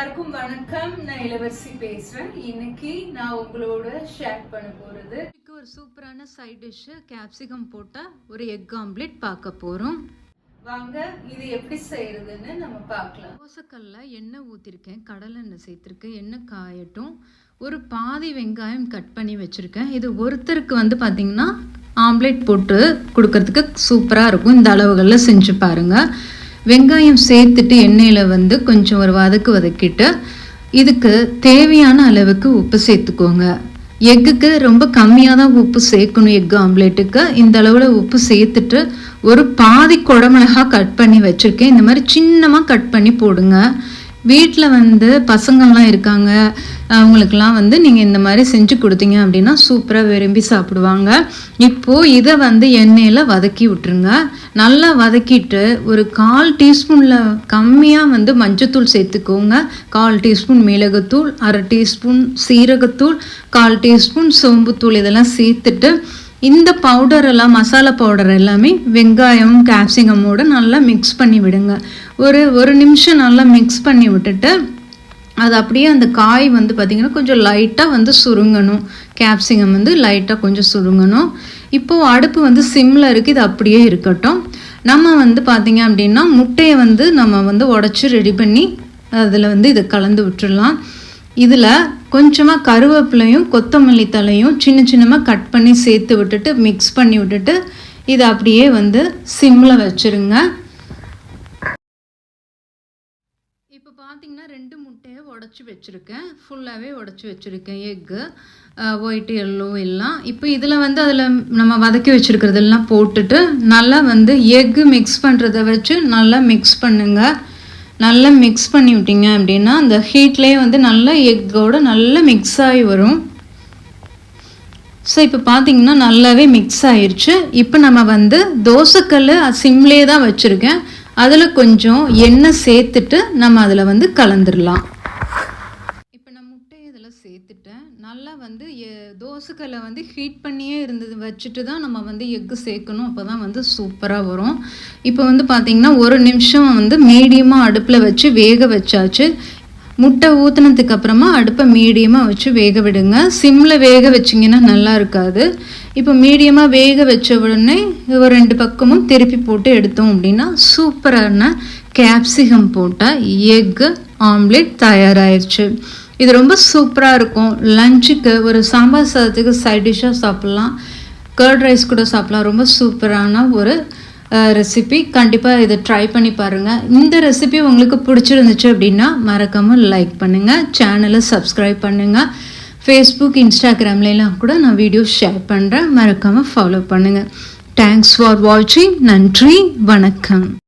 எல்லாருக்கும் வணக்கம். நான் இளவரசி பேசுறேன். இன்னைக்கு நான் உங்களோட ஷேர் பண்ண போறது. இதுக்கு ஒரு சூப்பரான சைட் டிஷ்ஷு கேப்சிகம் போட்ட ஒரு எக் ஆம்லெட் பார்க்க போகிறோம் வாங்க இது எப்படி செய்யறதுன்னு நம்ம பார்க்கலாம். தோசைக்கல்ல எண்ணெய் ஊற்றிருக்கேன் கடலை எண்ணெய் சேர்த்துருக்கேன். எண்ணெய் காயட்டும். ஒரு பாதி வெங்காயம் கட் பண்ணி வச்சுருக்கேன். இது ஒருத்தருக்கு வந்து பார்த்திங்கன்னா ஆம்லெட் போட்டு கொடுக்கறதுக்கு சூப்பராக இருக்கும். இந்த அளவுகளில் செஞ்சு பாருங்கள் வெங்காயம் சேர்த்துட்டு எண்ணெயில் வந்து கொஞ்சம் ஒரு வதக்கு வதக்கிட்டு இதுக்கு தேவையான அளவுக்கு உப்பு சேர்த்துக்கோங்க. எக்குக்கு ரொம்ப கம்மியாக தான் உப்பு சேர்க்கணும் எக் ஆம்லேட்டுக்கு. இந்த அளவில் உப்பு சேர்த்துட்டு ஒரு பாதி குடமிளகா கட் பண்ணி வச்சுருக்கேன். இந்த மாதிரி சின்னமாக கட் பண்ணி போடுங்க. வீட்டில் வந்து பசங்கள்லாம் இருக்காங்க. அவங்களுக்கெல்லாம் வந்து நீங்கள் இந்த மாதிரி செஞ்சு கொடுத்தீங்க அப்படின்னா சூப்பராக விரும்பி சாப்பிடுவாங்க. இப்போது இதை வந்து எண்ணெயில் வதக்கி விட்டுருங்க. நல்லா வதக்கிட்டு ஒரு கால் டீஸ்பூனில் கம்மியாக வந்து மஞ்சத்தூள் சேர்த்துக்கோங்க. கால் டீஸ்பூன் மிளகுத்தூள் அரை டீஸ்பூன் சீரகத்தூள் கால் டீஸ்பூன் சோம்புத்தூள் இதெல்லாம் சேர்த்துட்டு இந்த பவுடர் எல்லாம் மசாலா பவுடர் எல்லாமே வெங்காயம் கேப்சிகமோடு நல்லா மிக்ஸ் பண்ணி விடுங்க. ஒரு ஒரு நிமிஷம் நல்லா மிக்ஸ் பண்ணி விட்டுட்டு அது அப்படியே அந்த காய் வந்து பார்த்திங்கன்னா கொஞ்சம் லைட்டாக வந்து சுருங்கணும். கேப்சிகம் வந்து லைட்டாக கொஞ்சம் சுருங்கணும். இப்போது அடுப்பு வந்து சிம்மில் இருக்குது இது அப்படியே இருக்கட்டும். நம்ம வந்து பார்த்திங்க அப்படின்னா முட்டையை வந்து நம்ம வந்து உடச்சி ரெடி பண்ணி அதில் வந்து இதை கலந்து விட்டுடலாம். இதில் கொஞ்சமாக கருவேப்பிலையும் கொத்தமல்லி தலையும் சின்ன சின்னமாக கட் பண்ணி சேர்த்து விட்டுட்டு மிக்ஸ் பண்ணி விட்டுட்டு இதை அப்படியே வந்து சிம்மில் வச்சுருங்க. இப்போ பார்த்தீங்கன்னா ரெண்டு முட்டையை உடச்சி வச்சுருக்கேன். ஃபுல்லாகவே உடச்சி வச்சுருக்கேன் எக்கு ஒயிட் எல்லோ எல்லாம். இப்போ இதில் வந்து அதில் நம்ம வதக்கி வச்சுருக்கிறதெல்லாம் போட்டுட்டு நல்லா வந்து எக்கு மிக்ஸ் பண்ணுறத வச்சு நல்லா மிக்ஸ் பண்ணுங்கள் நல்லா மிக்ஸ் பண்ணி விட்டீங்க அப்படின்னா அந்த ஹீட்லேயே வந்து நல்லா எக்கோட நல்லா மிக்ஸ் ஆகி வரும். ஸோ இப்போ பார்த்தீங்கன்னா நல்லாவே மிக்ஸ் ஆயிடுச்சு இப்போ நம்ம வந்து தோசைக்கல் சிம்லேயே தான் வச்சுருக்கேன். அதில் கொஞ்சம் எண்ணெய் சேர்த்துட்டு நம்ம அதில் வந்து கலந்துடலாம் இப்போ நான் முட்டையை இதில் சேர்த்துட்டேன். நல்லா வந்து தோசைக்கல்லை வந்து ஹீட் பண்ணியே இருந்தது. வச்சுட்டு தான் நம்ம வந்து எக்கு சேர்க்கணும். அப்போ தான் வந்து சூப்பராக வரும். இப்போ வந்து பார்த்திங்கன்னா ஒரு நிமிஷம் வந்து மீடியமாக அடுப்பில் வச்சு வேக வச்சாச்சு. முட்டை ஊற்றினதுக்கு அப்புறமா அடுப்பை மீடியமாக வச்சு வேக விடுங்க. சிம்மில் வேக வச்சிங்கன்னா நல்லா இருக்காது. இப்போ மீடியமாக வேக வச்ச உடனே ஒரு ரெண்டு பக்கமும் திருப்பி போட்டு எடுத்தோம் அப்படின்னா சூப்பரான கேப்சிகம் போட்ட எக்கு ஆம்லெட் தயாராகிடுச்சு இது ரொம்ப சூப்பராக இருக்கும். லஞ்சுக்கு ஒரு சாம்பார் சாதத்துக்கு சைட் டிஷ்ஷாக சாப்பிட்லாம். கர்ட் ரைஸ் கூட சாப்பிட்லாம். ரொம்ப சூப்பரான ஒரு ரெசிபி கண்டிப்பாக இதை ட்ரை பண்ணி பாருங்கள் இந்த ரெசிபி உங்களுக்கு பிடிச்சிருந்துச்சு அப்படின்னா மறக்காமல் லைக் பண்ணுங்கள் சேனலை சப்ஸ்கிரைப் பண்ணுங்கள் ஃபேஸ்புக் இன்ஸ்டாகிராம்லாம் கூட நான் வீடியோ ஷேர் பண்ணுறேன் மறக்காமல் ஃபாலோ பண்ணுங்கள் தேங்க்ஸ் ஃபார் வாட்சிங் நன்றி. வணக்கம்.